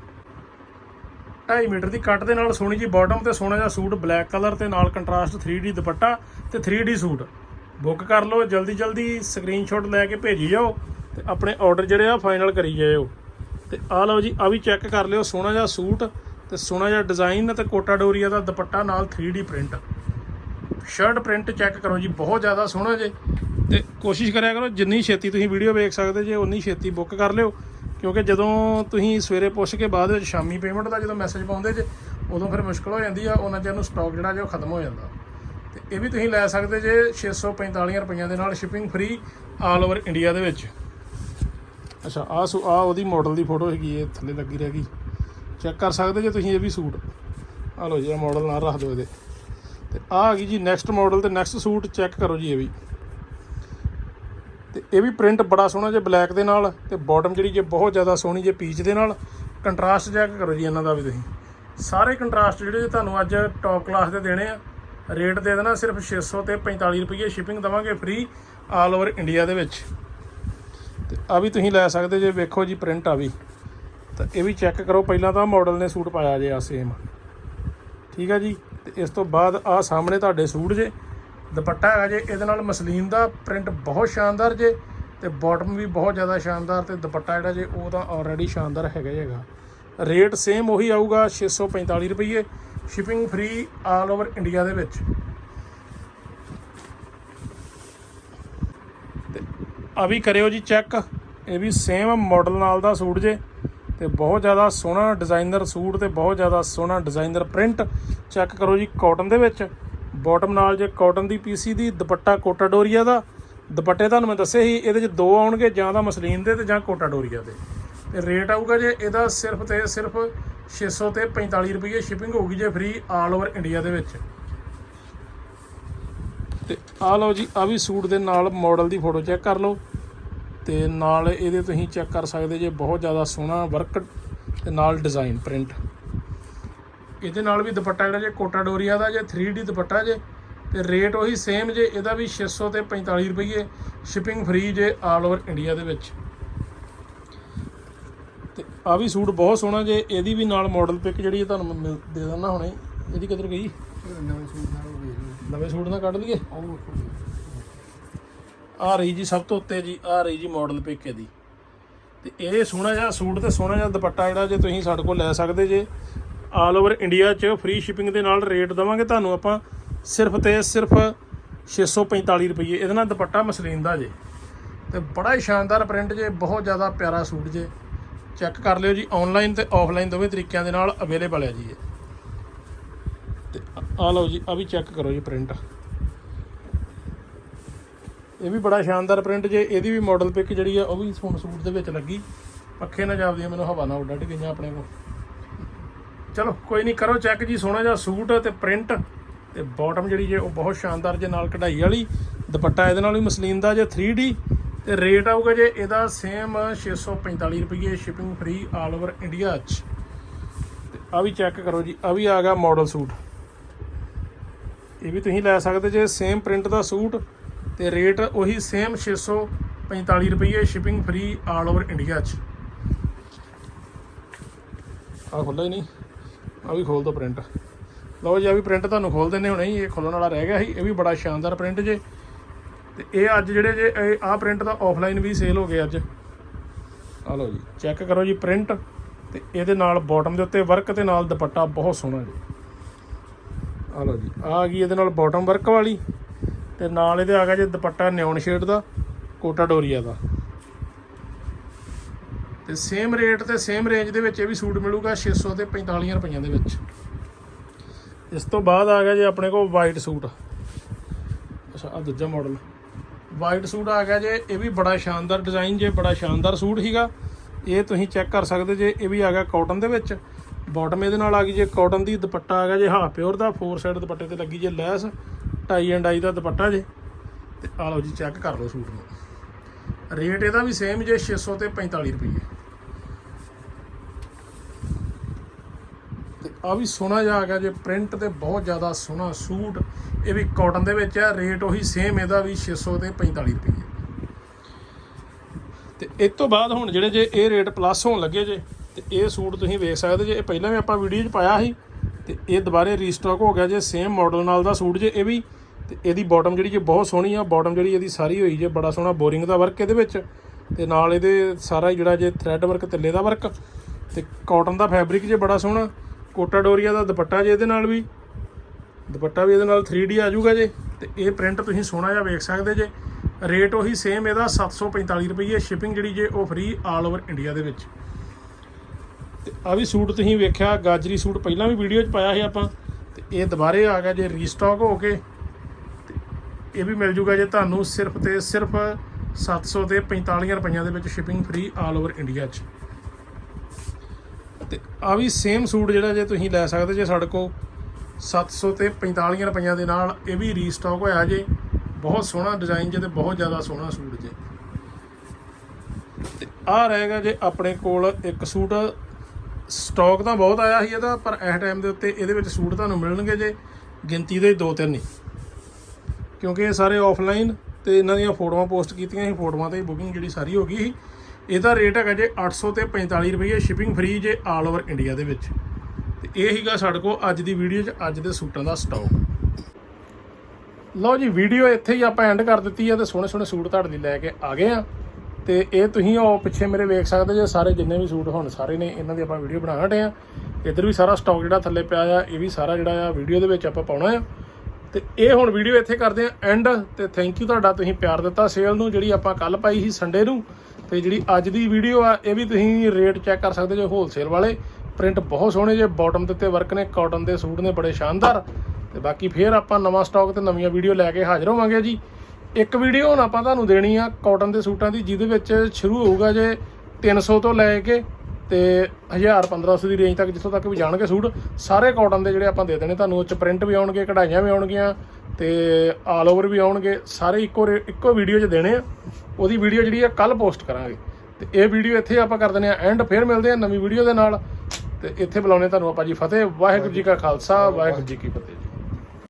2.5 ਮੀਟਰ ਦੀ ਕੱਟ ਦੇ ਨਾਲ ਸੋਹਣੀ ਜੀ ਬਾਟਮ ਤੇ ਸੋਹਣਾ ਜਿਹਾ ਸੂਟ ਬਲੈਕ ਕਲਰ ਤੇ ਨਾਲ ਕੰਟਰਾਸਟ 3D ਦੁਪੱਟਾ ਤੇ 3D ਸੂਟ। ਬੁੱਕ ਕਰ ਲਓ ਜਲਦੀ ਜਲਦੀ ਸਕਰੀਨਸ਼ਾਟ ਲੈ ਕੇ ਭੇਜੀ ਜਾਓ ਤੇ ਆਪਣੇ ਆਰਡਰ ਜਿਹੜੇ ਆ ਫਾਈਨਲ ਕਰੀ ਜਾਇਓ। ਤੇ ਆ ਲਓ ਜੀ, ਆ ਵੀ ਚੈੱਕ ਕਰ ਲਿਓ, ਸੋਹਣਾ ਜਿਹਾ ਸੂਟ ਤੇ ਸੋਹਣਾ ਜਿਹਾ ਡਿਜ਼ਾਈਨ ਤੇ ਕੋਟਾ ਡੋਰੀਆ ਦਾ ਦੁਪੱਟਾ ਨਾਲ 3D print shirt print check ਕਰੋ ਜੀ, ਬਹੁਤ ਜ਼ਿਆਦਾ ਸੋਹਣਾ ਜੇ। ਤੇ ਕੋਸ਼ਿਸ਼ ਕਰਿਆ ਕਰੋ, ਜਿੰਨੀ ਛੇਤੀ ਤੁਸੀਂ ਵੀਡੀਓ ਵੇਖ ਸਕਦੇ ਜੇ ਉਨੀ ਛੇਤੀ ਬੁੱਕ ਕਰ ਲਿਓ। ਕਿਉਂਕਿ ਜਦੋਂ ਤੁਸੀਂ ਸਵੇਰੇ ਪੁੱਛ ਕੇ ਬਾਅਦ ਵਿੱਚ ਸ਼ਾਮੀ ਪੇਮੈਂਟ ਦਾ ਜਦੋਂ ਮੈਸੇਜ ਪਾਉਂਦੇ ਜੇ, ਉਦੋਂ ਫਿਰ ਮੁਸ਼ਕਲ ਹੋ ਜਾਂਦੀ ਆ, ਉਹਨਾਂ ਚਿਰ ਨੂੰ ਸਟਾਕ ਜਿਹੜਾ ਜੇ ਉਹ ਖਤਮ ਹੋ ਜਾਂਦਾ। ਤੇ ਇਹ ਵੀ ਤੁਸੀਂ ਲੈ ਸਕਦੇ ਜੇ 645 ਰੁਪਈਆਂ ਦੇ ਨਾਲ shipping free all over India ਦੇ ਵਿੱਚ। ਅੱਛਾ ਆ ਸੂ ਆ ਉਹਦੀ ਮਾਡਲ ਦੀ ਫੋਟੋ ਹੈਗੀ ਇਹ ਥੱਲੇ ਲੱਗੀ ਰਹਿ ਗਈ। ਚੈੱਕ ਕਰ ਸਕਦੇ ਜੇ ਤੁਸੀਂ ਇਹ ਵੀ ਸੂਟ। ਆ ਲਓ ਜੀ ਇਹ ਮਾਡਲ ਨਾਲ ਰੱਖ ਦਿਓ ਇਹਦੇ। ਤੇ ਆ ਆ ਗਈ ਜੀ ਨੈਕਸਟ ਮਾਡਲ ਤੇ ਨੈਕਸਟ ਸੂਟ ਚੈੱਕ ਕਰੋ ਜੀ ਇਹ ਵੀ। ਤੇ ਇਹ ਵੀ ਪ੍ਰਿੰਟ ਬੜਾ ਸੋਹਣਾ ਜੇ ਬਲੈਕ ਦੇ ਨਾਲ ਤੇ ਬਾਟਮ ਜਿਹੜੀ ਜੇ ਬਹੁਤ ਜ਼ਿਆਦਾ ਸੋਹਣੀ ਜੇ ਪੀਚ ਦੇ ਨਾਲ। ਕੰਟਰਾਸਟ ਚੈੱਕ ਕਰੋ ਜੀ ਇਹਨਾਂ ਦਾ ਵੀ ਤੁਸੀਂ। ਸਾਰੇ ਕੰਟਰਾਸਟ ਜਿਹੜੇ ਤੁਹਾਨੂੰ ਅੱਜ ਟੌਪ ਕਲਾਸ ਦੇ ਦੇਣੇ ਆ ਰੇਟ ਦੇ ਦੇਣਾ ਸਿਰਫ 600 ਤੇ 45 ਰੁਪਏ ਸ਼ਿਪਿੰਗ ਦਵਾਂਗੇ ਫ੍ਰੀ ਆਲ ਓਵਰ ਇੰਡੀਆ ਦੇ ਵਿੱਚ। ਤੇ ਆ ਵੀ ਤੁਸੀਂ ਲੈ ਸਕਦੇ ਜੇ, ਵੇਖੋ ਜੀ ਪ੍ਰਿੰਟ ਆ ਵੀ। ਤਾਂ ਇਹ ਵੀ ਚੈੱਕ ਕਰੋ, ਪਹਿਲਾਂ ਤਾਂ ਮਾਡਲ ਨੇ ਸੂਟ ਪਾਇਆ ਜੇ ਆ ਸੇਮ ਠੀਕ ਹੈ ਜੀ? ਤੇ ਇਸ ਤੋਂ ਬਾਅਦ ਆ ਸਾਹਮਣੇ ਤੁਹਾਡੇ ਸੂਟ ਜੇ। ਦੁਪੱਟਾ ਹੈਗਾ ਜੇ, ਇਹਦੇ ਨਾਲ ਮਸਲੀਨ ਦਾ ਪ੍ਰਿੰਟ ਬਹੁਤ ਸ਼ਾਨਦਾਰ ਜੇ ਤੇ ਬਾਟਮ ਵੀ ਬਹੁਤ ਜ਼ਿਆਦਾ ਸ਼ਾਨਦਾਰ ਤੇ ਦੁਪੱਟਾ ਜਿਹੜਾ ਜੇ, ਉਹ ਤਾਂ ਆਲਰੇਡੀ ਸ਼ਾਨਦਾਰ ਹੈਗਾ ਹੀ ਹੈਗਾ। ਰੇਟ ਸੇਮ ਉਹੀ ਆਊਗਾ 645 ਰੁਪਏ shipping free all over India ਦੇ ਵਿੱਚ। ਆ ਵੀ ਕਰਿਓ ਜੀ ਚੈੱਕ। ਇਹ ਵੀ ਸੇਮ ਮਾਡਲ ਨਾਲ ਦਾ ਸੂਟ ਜੇ। ਤੇ ਬਹੁਤ ਜ਼ਿਆਦਾ ਸੋਹਣਾ ਡਿਜ਼ਾਈਨਰ ਸੂਟ ਤੇ ਬਹੁਤ ਜ਼ਿਆਦਾ ਸੋਹਣਾ ਡਿਜ਼ਾਈਨਰ ਪ੍ਰਿੰਟ ਚੈੱਕ ਕਰੋ ਜੀ ਕਾਟਨ ਦੇ ਵਿੱਚ। ਬਾਟਮ ਨਾਲ ਜੇ ਕਾਟਨ ਦੀ ਪੀਸੀ ਦੀ ਦੁਪੱਟਾ ਕੋਟਾ ਡੋਰੀਆ ਦਾ। ਦੁਪੱਟੇ ਤੁਹਾਨੂੰ ਮੈਂ ਦੱਸਿਆ ਸੀ, ਇਹਦੇ 'ਚ ਦੋ ਆਉਣਗੇ, ਜਾਂ ਤਾਂ ਮਸਲੀਨ ਦੇ ਤੇ ਜਾਂ ਕੋਟਾ ਡੋਰੀਆ ਦੇ। ਤੇ ਰੇਟ ਆਊਗਾ ਜੇ ਇਹਦਾ ਸਿਰਫ ਤੇ ਸਿਰਫ 600 ਤੇ 45 ਰੁਪਏ ਸ਼ਿਪਿੰਗ ਹੋਊਗੀ ਜੇ ਫ੍ਰੀ ਆਲ ਓਵਰ ਇੰਡੀਆ ਦੇ ਵਿੱਚ। ਤੇ ਆ ਲਓ ਜੀ ਆ ਵੀ ਸੂਟ ਦੇ ਨਾਲ ਮਾਡਲ ਦੀ ਫੋਟੋ ਚੈੱਕ ਕਰ ਲਓ। ਤੇ ਨਾਲ ਇਹਦੇ ਤੁਸੀਂ ਚੈੱਕ ਕਰ ਸਕਦੇ ਜੇ ਬਹੁਤ ਜ਼ਿਆਦਾ ਸੋਹਣਾ ਵਰਕ ਤੇ ਨਾਲ ਡਿਜ਼ਾਈਨ ਪ੍ਰਿੰਟ ਇਹਦੇ ਨਾਲ ਵੀ ਦੁਪੱਟਾ ਜਿਹੜਾ ਜੇ ਕੋਟਾ ਡੋਰੀਆ ਦਾ ਜੇ 3D ਦੁਪੱਟਾ ਜੇ ਤੇ ਰੇਟ ਉਹੀ ਸੇਮ ਜੇ ਇਹਦਾ ਵੀ 600 ਤੇ 45 ਰੁਪਏ ਸ਼ਿਪਿੰਗ ਫ੍ਰੀ ਜੇ ਆਲ ਓਵਰ ਇੰਡੀਆ ਦੇ ਵਿੱਚ। ਤੇ ਆ ਵੀ ਸੂਟ ਬਹੁਤ ਸੋਹਣਾ ਜੇ ਇਹਦੀ ਵੀ ਨਾਲ ਮਾਡਲ ਪਿਕ ਜਿਹੜੀ ਤੁਹਾਨੂੰ ਮੈਂ ਮਿਲ- ਦੇ ਦਿੰਦਾ ਹੁਣੇ। ਇਹਦੀ ਕਿੱਧਰ ਗਈ? ਨਵੇਂ ਸੂਟ ਨਾਲ ਉਹ ਵੇਖ ਲਓ। ਨਵੇਂ ਸੂਟ ਨਾ ਕੱਢ ਲਈਏ। ਆ ਰਹੀ ਜੀ ਸਭ ਤੋਂ ਉੱਤੇ ਜੀ ਆ ਰਹੀ ਜੀ ਮਾਡਲ ਪੇਕੇ ਦੀ। ਤੇ ਇਹ ਸੋਹਣਾ ਜਿਹਾ ਸੂਟ ਤੇ ਸੋਹਣਾ ਜਿਹਾ ਦੁਪੱਟਾ ਜਿਹੜਾ ਜੇ ਤੁਸੀਂ ਸਾਡੇ ਕੋਲ ਲੈ ਸਕਦੇ ਜੇ ਆਲ ਓਵਰ ਇੰਡੀਆ 'ਚ ਫ੍ਰੀ ਸ਼ਿਪਿੰਗ ਦੇ ਨਾਲ ਰੇਟ ਦਵਾਂਗੇ ਤੁਹਾਨੂੰ ਆਪਾਂ, ਸਿਰਫ ਤੇ ਸਿਰਫ 645 ਰੁਪਏ ਇਹਦੇ ਨਾਲ ਦੁਪੱਟਾ ਮਸਲੀਨ ਦਾ ਜੇ। ਤੇ ਬੜਾ ਹੀ ਸ਼ਾਨਦਾਰ ਪ੍ਰਿੰਟ ਜੇ, ਬਹੁਤ ਜ਼ਿਆਦਾ ਪਿਆਰਾ ਸੂਟ ਜੇ। ਚੈੱਕ ਕਰ ਲਿਓ ਜੀ ਆਨਲਾਈਨ ਤੇ ਆਫਲਾਈਨ ਦੋਵੇਂ ਤਰੀਕਿਆਂ ਦੇ ਨਾਲ ਅਵੇਲੇਬਲ ਹੈ ਜੀ ਇਹ। ਤੇ ਆ ਲਓ ਜੀ, ਆ ਵੀ ਚੈੱਕ ਕਰੋ ਜੀ ਪ੍ਰਿੰਟ ਇਹ ਵੀ ਬੜਾ ਸ਼ਾਨਦਾਰ ਪ੍ਰਿੰਟ ਜੇ, ਇਹਦੀ ਵੀ ਮਾਡਲ ਪਿਕ ਜਿਹੜੀ ਆ, ਉਹ ਵੀ ਹੁਣ ਸੂਟ ਦੇ ਵਿੱਚ ਲੱਗੀ। ਪੱਖੇ ਨਾ ਜਾਪਦੀਆਂ ਮੈਨੂੰ ਹਵਾ ਨਾਲ ਉੱਡ ਗਈਆਂ ਆਪਣੇ ਕੋਲ। ਚਲੋ, ਕੋਈ ਨਹੀਂ, ਕਰੋ ਚੈੱਕ ਜੀ, ਸੋਹਣਾ ਜਿਹਾ ਸੂਟ ਤੇ ਪ੍ਰਿੰਟ ਤੇ ਬਾਟਮ ਜਿਹੜੀ ਜੇ, ਉਹ ਬਹੁਤ ਸ਼ਾਨਦਾਰ ਜੇ, ਨਾਲ ਕਢਾਈ ਵਾਲੀ। ਦੁਪੱਟਾ ਇਹਦੇ ਨਾਲ ਵੀ ਮਸਲੀਨ ਦਾ ਜੇ 3D ਤੇ ਰੇਟ ਆਊਗਾ ਜੇ, ਇਹਦਾ ਸੇਮ 645 ਰੁਪਏ shipping free all over India 'ਚ। ਤੇ ਆ ਵੀ ਚੈੱਕ ਕਰੋ ਜੀ ਆ ਵੀ ਆ ਗਿਆ ਮਾਡਲ ਸੂਟ। ਇਹ ਵੀ ਤੁਸੀਂ ਲੈ ਸਕਦੇ ਜੇ ਸੇਮ ਪ੍ਰਿੰਟ ਦਾ ਸੂਟ। ਤੇ ਰੇਟ ਉਹੀ ਸੇਮ 645 ਰੁਪਏ shipping free all over India 'ਚ। ਆ ਖੁੱਲ੍ਹਾ ਹੀ ਨਹੀਂ। ਆ ਵੀ ਖੋਲ ਦੋ ਪ੍ਰਿੰਟ ਲਓ ਜੀ ਆ ਵੀ ਪ੍ਰਿੰਟ ਤੁਹਾਨੂੰ ਖੋਲ ਦਿੰਨੇ ਹੁਣੇ ਹੀ, ਇਹ ਖੋਲਣ ਵਾਲਾ ਰਹਿ ਗਿਆ ਸੀ, ਇਹ ਵੀ ਬੜਾ ਸ਼ਾਨਦਾਰ ਪ੍ਰਿੰਟ ਜੇ। ਤੇ ਇਹ ਅੱਜ ਜਿਹੜੇ ਜੇ, ਇਹ ਆਹ ਪ੍ਰਿੰਟ ਦਾ ਆਫਲਾਈਨ ਵੀ ਸੇਲ ਹੋ ਗਏ ਅੱਜ। ਆ ਲਓ ਜੀ ਚੈੱਕ ਕਰੋ ਜੀ ਪ੍ਰਿੰਟ ਤੇ ਇਹਦੇ ਨਾਲ ਬਾਟਮ ਦੇ ਉੱਤੇ ਵਰਕ ਤੇ ਨਾਲ ਦੁਪੱਟਾ ਬਹੁਤ ਸੋਹਣਾ ਜੀ। ਆ ਲਓ ਜੀ ਆ ਗਈ ਇਹਦੇ ਨਾਲ ਬਾਟਮ ਵਰਕ ਵਾਲੀ। ਤੇ ਨਾਲ ਇਹਦੇ ਆ ਗਿਆ ਜੇ ਦੁਪੱਟਾ ਨਿਓਨ ਸ਼ੇਡ ਦਾ, ਕੋਟਾ ਡੋਰੀਆ ਦਾ। ਤੇ ਸੇਮ ਰੇਟ ਤੇ ਸੇਮ ਰੇਂਜ ਦੇ ਵਿੱਚ ਇਹ ਵੀ ਸੂਟ ਮਿਲੂਗਾ 600 ਤੇ 45 ਰੁਪਈਆਂ ਦੇ ਵਿੱਚ। ਇਸ ਤੋਂ ਬਾਅਦ ਆ ਗਿਆ ਜੇ ਆਪਣੇ ਕੋਲ ਵਾਈਟ ਸੂਟ। ਅੱਛਾ ਆ ਦੂਜਾ ਮਾਡਲ ਵਾਈਟ ਸੂਟ ਆ ਗਿਆ ਜੇ, ਇਹ ਵੀ ਬੜਾ ਸ਼ਾਨਦਾਰ ਡਿਜ਼ਾਈਨ ਜੇ, ਬੜਾ ਸ਼ਾਨਦਾਰ ਸੂਟ ਹੀਗਾ ਇਹ ਤੁਸੀਂ ਚੈੱਕ ਕਰ ਸਕਦੇ ਜੇ, ਇਹ ਵੀ ਆ ਗਿਆ ਕਾਟਨ ਦੇ ਵਿੱਚ। ਬਾਟਮ ਇਹਦੇ ਨਾਲ ਆ ਗਈ ਜੇ ਕਾਟਨ ਦੀ ਦੁਪੱਟਾ ਆ ਗਿਆ ਜੇ ਹਾਫ ਪਿਓਰ ਦਾ ਫੋਰ ਸਾਈਡ ਦੁਪੱਟੇ ਤੇ ਲੱਗੀ ਜੇ ਲੈਸ। ਟਾਈ ਐਂਡ ਆਈ ਦਾ ਦੁਪੱਟਾ ਜੇ, ਤੇ ਆ ਲਓ ਜੀ ਚੈੱਕ ਕਰ ਲਓ ਸੂਟ ਨੂੰ। ਰੇਟ ਇਹਦਾ ਵੀ ਸੇਮ ਜੇ 600 ਤੇ 45 ਰੁਪਏ। ਤੇ ਆ ਵੀ ਸੋਹਣਾ ਜਿਹਾ ਆ ਗਿਆ ਜੇ ਪ੍ਰਿੰਟ ਤੇ ਬਹੁਤ ਜ਼ਿਆਦਾ ਸੋਹਣਾ ਸੂਟ। ਇਹ ਵੀ ਕਾਟਨ ਦੇ ਵਿੱਚ ਆ ਰੇਟ ਉਹੀ ਸੇਮ ਇਹਦਾ ਵੀ 600 ਤੇ 45 ਰੁਪਏ। ਤੇ ਇਸ ਤੋਂ ਬਾਅਦ ਹੁਣ ਜਿਹੜੇ ਜੇ ਇਹ ਰੇਟ ਪਲੱਸ ਹੋਣ ਲੱਗੇ ਜੇ, ਤੇ ਇਹ ਸੂਟ ਤੁਸੀਂ ਵੇਖ ਸਕਦੇ ਜੇ, ਇਹ ਪਹਿਲਾਂ ਵੀ ਆਪਾਂ ਵੀਡੀਓ 'ਚ ਪਾਇਆ ਸੀ, ਤੇ ਇਹ ਦੁਬਾਰੇ ਰੀਸਟਾਕ ਹੋ ਗਿਆ ਜੇ ਸੇਮ ਮਾਡਲ ਨਾਲ ਦਾ ਸੂਟ ਜੇ, ਇਹ ਵੀ ਤੇ ਇਹਦੀ ਬਾਟਮ ਜਿਹੜੀ ਜੇ ਬਹੁਤ ਸੋਹਣੀ ਆ ਬਾਟਮ ਜਿਹੜੀ ਇਹਦੀ ਸਾਰੀ ਹੋਈ ਜੇ, ਬੜਾ ਸੋਹਣਾ ਬੋਰਿੰਗ ਦਾ ਵਰਕ ਇਹਦੇ ਵਿੱਚ। ਤੇ ਨਾਲ ਇਹਦੇ ਸਾਰਾ ਜਿਹੜਾ ਜੇ ਥ੍ਰੈਡ ਵਰਕ ਤਿੱਲੇ ਦਾ ਵਰਕ ਤੇ ਕਾਟਨ ਦਾ ਫੈਬਰਿਕ ਜੇ ਬੜਾ ਸੋਹਣਾ, ਕੋਟਾ ਡੋਰੀਆ ਦਾ ਦੁਪੱਟਾ ਜੇ ਇਹਦੇ ਨਾਲ ਵੀ। ਦੁਪੱਟਾ ਵੀ ਇਹਦੇ ਨਾਲ 3D ਆ ਜਾਊਗਾ ਜੇ। ਤੇ ਇਹ ਪ੍ਰਿੰਟ ਤੁਸੀਂ ਸੋਹਣਾ ਜਿਹਾ ਵੇਖ ਸਕਦੇ ਜੇ। ਰੇਟ ਉਹੀ ਸੇਮ ਇਹਦਾ 745 ਰੁਪਏ ਸ਼ਿਪਿੰਗ ਜਿਹੜੀ ਜੇ ਉਹ ਫ੍ਰੀ ਆਲ ਓਵਰ ਇੰਡੀਆ ਦੇ ਵਿੱਚ। ਤੇ ਆ ਵੀ ਸੂਟ ਤੁਸੀਂ ਵੇਖਿਆ, ਗਾਜਰੀ ਸੂਟ ਪਹਿਲਾਂ ਵੀ ਵੀਡੀਓ 'ਚ ਪਾਇਆ ਸੀ ਆਪਾਂ। ਤੇ ਇਹ ਦੁਬਾਰੇ ਆ ਗਿਆ ਜੇ ਰੀਸਟਾਕ ਹੋ ਕੇ। ਇਹ ਵੀ ਮਿਲ ਜੂਗਾ ਜੇ ਤੁਹਾਨੂੰ ਸਿਰਫ ਤੇ ਸਿਰਫ 700 ਤੇ 45 ਰੁਪਈਆਂ ਦੇ ਵਿੱਚ shipping free all over India 'ਚ। ਤੇ ਆ ਵੀ ਸੇਮ ਸੂਟ ਜਿਹੜਾ ਜੇ ਤੁਸੀਂ ਲੈ ਸਕਦੇ ਜੇ ਸਾਡੇ ਕੋਲ 700 ਤੇ 45 ਰੁਪਈਆਂ ਦੇ ਨਾਲ ਇਹ ਵੀ ਰੀਸਟਾਕ ਹੋਇਆ ਜੇ। ਬਹੁਤ ਸੋਹਣਾ ਡਿਜ਼ਾਈਨ ਜੇ ਤੇ ਬਹੁਤ ਜ਼ਿਆਦਾ ਸੋਹਣਾ ਸੂਟ ਜੇ। ਤੇ ਆ ਰਹੇਗਾ ਜੇ ਆਪਣੇ ਕੋਲ ਇੱਕ ਸੂਟ। ਸਟਾਕ ਤਾਂ ਬਹੁਤ ਆਇਆ ਸੀ ਇਹਦਾ, ਪਰ ਇਸ ਟਾਈਮ ਦੇ ਉੱਤੇ ਇਹਦੇ ਵਿੱਚ ਸੂਟ ਤੁਹਾਨੂੰ ਮਿਲਣਗੇ ਜੇ। ਗਿਣਤੀ ਦੇ ਦੋ ਤਿੰਨ ਹੀ। ਕਿਉਂਕਿ ਇਹ ਸਾਰੇ ਆਫਲਾਈਨ ਤੇ ਇਹਨਾਂ ਦੀਆਂ ਫੋਟੋਆਂ ਪੋਸਟ ਕੀਤੀਆਂ ਸੀ, ਫੋਟੋਆਂ ਤੇ ਬੁਕਿੰਗ ਜਿਹੜੀ ਸਾਰੀ ਹੋ ਗਈ ਸੀ। ਇਹਦਾ ਰੇਟ ਹੈਗਾ ਜੇ 800 ਤੇ 45 ਰੁਪਏ ਸ਼ਿਪਿੰਗ ਫ੍ਰੀ ਜੇ ਆਲ ਓਵਰ ਇੰਡੀਆ ਦੇ ਵਿੱਚ। ਤੇ ਇਹ ਹੀਗਾ ਸਾਡੇ ਕੋਲ ਅੱਜ ਦੀ ਵੀਡੀਓ 'ਚ, ਅੱਜ ਦੇ ਸੂਟਾਂ ਦਾ ਸਟਾਕ ਲਓ ਜੀ ਵੀਡੀਓ ਇੱਥੇ ਹੀ ਆਪਾਂ ਐਂਡ ਕਰ ਦਿੱਤੀ ਆ ਤੇ ਸੋਹਣੇ ਸੋਹਣੇ ਸੂਟ ਤੁਹਾਡੇ ਲਈ ਲੈ ਕੇ ਆ ਗਏ ਆ। ਤੇ ਇਹ ਤੁਸੀਂ ਉਹ ਪਿੱਛੇ ਮੇਰੇ ਵੇਖ ਸਕਦੇ ਜੇ, ਸਾਰੇ ਜਿੰਨੇ ਵੀ ਸੂਟ ਹੁਣ ਸਾਰੇ ਨੇ, ਇਹਨਾਂ ਦੀ ਆਪਾਂ ਵੀਡੀਓ ਬਣਾ ਹਟੇ ਆ। ਇੱਧਰ ਵੀ ਸਾਰਾ ਸਟਾਕ ਜਿਹੜਾ ਥੱਲੇ ਪਿਆ ਆ, ਇਹ ਵੀ ਸਾਰਾ ਜਿਹੜਾ ਆ ਵੀਡੀਓ ਦੇ ਵਿੱਚ ਆਪਾਂ ਪਾਉਣਾ ਆ। ਤੇ ਇਹ ਹੁਣ ਵੀਡੀਓ ਇੱਥੇ ਕਰਦੇ ਆ ਐਂਡ ਤੇ ਥੈਂਕ ਯੂ ਤੁਹਾਡਾ ਤੁਸੀਂ ਪਿਆਰ ਦਿੱਤਾ ਸੇਲ ਨੂੰ, ਜਿਹੜੀ ਆਪਾਂ ਕੱਲ ਪਾਈ ਸੀ ਸੰਡੇ ਨੂੰ, ਤੇ ਜਿਹੜੀ ਅੱਜ ਦੀ ਵੀਡੀਓ ਆ, ਇਹ ਵੀ ਤੁਸੀਂ ਰੇਟ ਚੈੱਕ ਕਰ ਸਕਦੇ ਜੋ ਹੋਲਸੇਲ ਵਾਲੇ। ਪ੍ਰਿੰਟ ਬਹੁਤ ਸੋਹਣੇ ਜੇ ਬਾਟਮ ਦੇ ਉੱਤੇ ਵਰਕ ਨੇ ਕਾਟਨ ਦੇ ਸੂਟ ਨੇ, ਬੜੇ ਸ਼ਾਨਦਾਰ। ਤੇ ਬਾਕੀ ਫੇਰ ਆਪਾਂ ਨਵਾਂ ਸਟਾਕ ਤੇ ਨਵੀਆਂ ਵੀਡੀਓ ਲੈ ਕੇ ਹਾਜ਼ਰ ਹੋਵਾਂਗੇ ਜੀ। ਇੱਕ ਵੀਡੀਓ ਹੁਣ ਆਪਾਂ ਤੁਹਾਨੂੰ ਦੇਣੀ ਆ ਕਾਟਨ ਦੇ ਸੂਟਾਂ ਦੀ, ਜਿਹਦੇ ਵਿੱਚ ਸ਼ੁਰੂ ਹੋਊਗਾ ਜੇ 300 ਤੋਂ ਲੈ ਕੇ ਤੇ 1000 1500 ਦੀ ਰੇਂਜ ਤੱਕ ਜਿੱਥੋਂ ਤੱਕ ਵੀ ਜਾਣਗੇ ਸੂਟ, ਸਾਰੇ ਕਾਟਨ ਦੇ ਜਿਹੜੇ ਆਪਾਂ ਦੇ ਦੇਣੇ, ਤੁਹਾਨੂੰ ਉਹ ਚ ਪ੍ਰਿੰਟ ਵੀ ਆਉਣਗੇ, ਕਢਾਈਆਂ ਵੀ ਆਉਣਗੀਆਂ ਤੇ ਆਲ ਓਵਰ ਵੀ ਆਉਣਗੇ, ਸਾਰੇ ਇੱਕੋ ਰੇ- ਇੱਕੋ ਵੀਡੀਓ 'ਚ ਦੇਣੇ ਆ। ਉਹਦੀ ਵੀਡੀਓ ਜਿਹੜੀ ਆ ਕੱਲ ਪੋਸਟ ਕਰਾਂਗੇ। ਤੇ ਇਹ ਵੀਡੀਓ ਇੱਥੇ ਆਪਾਂ ਕਰ ਦਿੰਦੇ ਆ ਐਂਡ ਫੇਰ ਮਿਲਦੇ ਆ ਨਵੀਂ ਵੀਡੀਓ ਦੇ ਨਾਲ। ਤੇ ਇੱਥੇ ਬੁਲਾਉਣੇ ਤੁਹਾਨੂੰ ਆਪਾਂ ਜੀ ਫਤਿਹ, ਵਾਹਿਗੁਰੂ ਜੀ ਕਾ ਖਾਲਸਾ, ਵਾਹਿਗੁਰੂ ਜੀ ਕੀ ਫਤਿਹ।